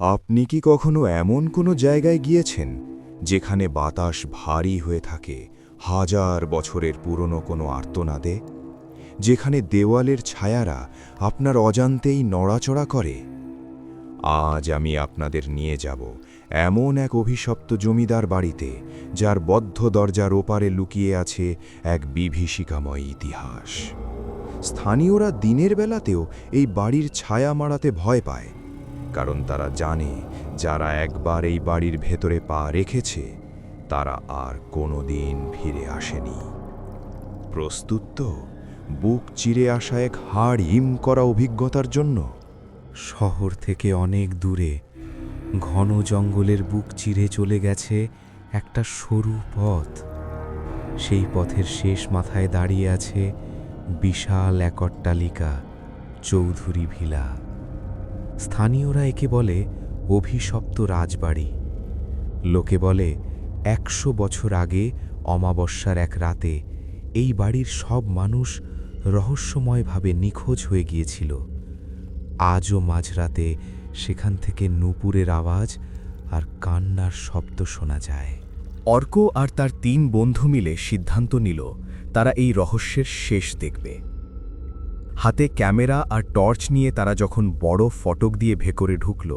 আপনি কি কখনো এমন কোনো জায়গায় গিয়েছেন যেখানে বাতাস ভারী হয়ে থাকে হাজার বছরের পুরনো কোনো আর্তনাদে? যেখানে দেওয়ালের ছায়ারা আপনার অজান্তেই নড়াচড়া করে? আজ আমি আপনাদের নিয়ে যাব এমন এক অভিশপ্ত জমিদার বাড়িতে, যার বদ্ধ দরজার ওপারে লুকিয়ে আছে এক বিভীষিকাময় ইতিহাস। স্থানীয়রা দিনের বেলাতেও এই বাড়ির ছায়া মারাতে ভয় পায়। কারণ তারা জানে, যারা একবার এই বাড়ির ভেতরে পা রেখেছে, তারা আর কোনো দিন ফিরে আসেনি। প্রস্তুত তো? বুক চিরে আসা এক হাড় হিম করা অভিজ্ঞতার জন্য? শহর থেকে অনেক দূরে, ঘন জঙ্গলের বুক চিরে চলে গেছে একটা সরু পথ। সেই পথের শেষ মাথায় দাঁড়িয়ে আছে বিশাল এক অট্টালিকা চৌধুরী ভিলা। স্থানীয়রা একে বলে অভিশপ্ত রাজবাড়ি। লোকে বলে, একশো বছর আগে অমাবস্যার এক রাতে এই বাড়ির সব মানুষ রহস্যময়ভাবে নিখোঁজ হয়ে গিয়েছিল। আজও মাঝরাতে সেখান থেকে নূপুরের আওয়াজ আর কান্নার শব্দ শোনা যায়। অর্ক আর তার তিন বন্ধু মিলে সিদ্ধান্ত নিল, তারা এই রহস্যের শেষ দেখবে। হাতে ক্যামেরা আর টর্চ নিয়ে তারা যখন বড় ফটক দিয়ে ভেকরে ঢুকল,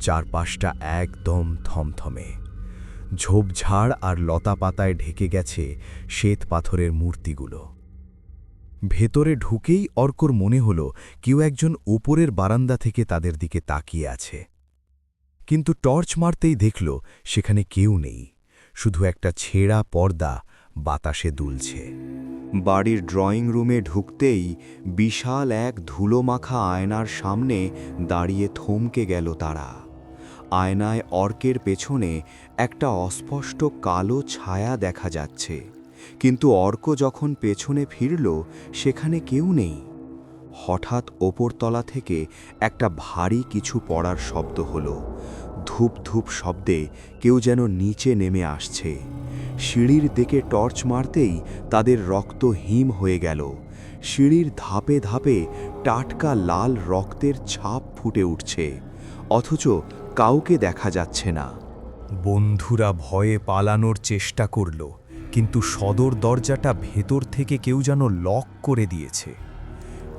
চারপাশটা একদম থমথমে। ঝোপঝাড় আর লতা পাতায় ঢেকে গেছে শ্বেত পাথরের মূর্তিগুলো। ভেতরে ঢুকেই অর্কর মনে হল, কেউ একজন ওপরের বারান্দা থেকে তাদের দিকে তাকিয়ে আছে। কিন্তু টর্চ মারতেই দেখল, সেখানে কেউ নেই। শুধু একটা ছেঁড়া পর্দা বাতাসে দুলছে। বাড়ির ড্রয়িং রুমে ঢুকতেই বিশাল এক ধুলোমাখা আয়নার সামনে দাঁড়িয়ে থমকে গেল তারা। আয়নায় অর্কের পেছনে একটা অস্পষ্ট কালো ছায়া দেখা যাচ্ছে। কিন্তু অর্ক যখন পেছনে ফিরল, সেখানে কেউ নেই। হঠাৎ ওপরতলা থেকে একটা ভারী কিছু পড়ার শব্দ হলো। ধূপ ধূপ শব্দে কেউ যেন নিচে নেমে আসছে। সিঁড়ির দিকে টর্চ মারতেই তাদের রক্ত হিম হয়ে গেল। সিঁড়ির ধাপে ধাপে টাটকা লাল রক্তের ছাপ ফুটে উঠছে। অথচ কাউকে দেখা যাচ্ছে না। বন্ধুরা ভয়ে পালানোর চেষ্টা করল, কিন্তু সদর দরজাটা ভেতর থেকে কেউ যেন লক করে দিয়েছে।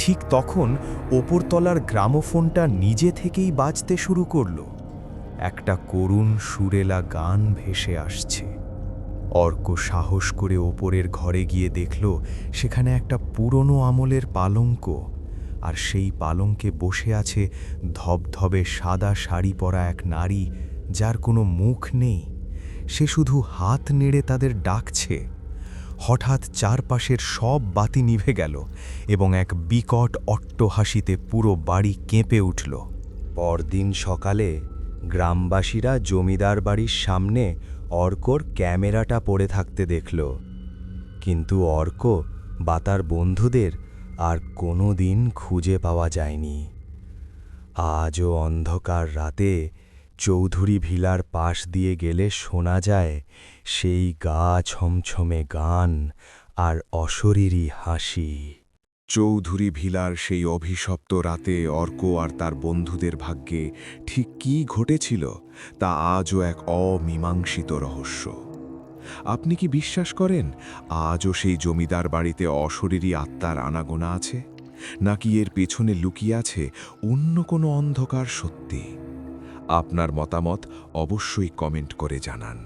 ঠিক তখন ওপরতলার গ্রামোফোনটা নিজে থেকেই বাজতে শুরু করল। একটা করুণ সুরেলা গান ভেসে আসছে। অর্ক সাহস করে ওপরের ঘরে গিয়ে দেখল, সেখানে একটা পুরনো আমলের পালঙ্ক। আর সেই পালঙ্কে বসে আছে ধবধবে সাদা শাড়ি পরা এক নারী, যার কোনো মুখ নেই। সে শুধু হাত নেড়ে তাদের ডাকছে। হঠাৎ চারপাশের সব বাতি নিভে গেল এবং এক বিকট অট্টহাসিতে পুরো বাড়ি কেঁপে উঠল। পরদিন সকালে গ্রামবাসীরা জমিদার বাড়ির সামনে অর্কর ক্যামেরাটা পড়ে থাকতে দেখল। কিন্তু অর্ক বা তার বন্ধুদের আর কোনো দিন খুঁজে পাওয়া যায়নি। আজও অন্ধকার রাতে চৌধুরী ভিলার পাশ দিয়ে গেলে শোনা যায় সেই গা ছমছমে গান আর অশরীরী হাসি। চৌধুরী ভিলার সেই অভিশপ্ত রাতে অর্ক আর তার বন্ধুদের ভাগ্যে ঠিক কী ঘটেছিল তা আজও এক অমীমাংসিত রহস্য। আপনি কি বিশ্বাস করেন আজও সেই জমিদার বাড়িতে অশরীরী আত্মার আনাগোনা আছে? নাকি এর পেছনে লুকিয়ে আছে অন্য কোনো অন্ধকার সত্যি? আপনার মতামত অবশ্যই কমেন্ট করে জানান।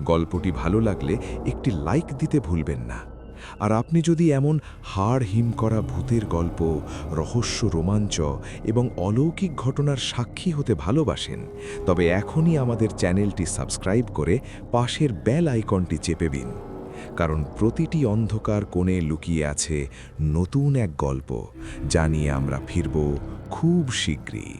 গল্পটি ভালো লাগলে একটি লাইক দিতে ভুলবেন না। আর আপনি যদি এমন হাড় হিম করা ভূতের গল্প, রহস্য, রোমাঞ্চ এবং অলৌকিক ঘটনার সাক্ষী হতে ভালোবাসেন, তবে এখনই আমাদের চ্যানেলটি সাবস্ক্রাইব করে পাশের বেল আইকনটি চেপে দিন। কারণ প্রতিটি অন্ধকার কোণে লুকিয়ে আছে নতুন এক গল্প, যা নিয়ে আমরা ফিরব খুব শীঘ্রই।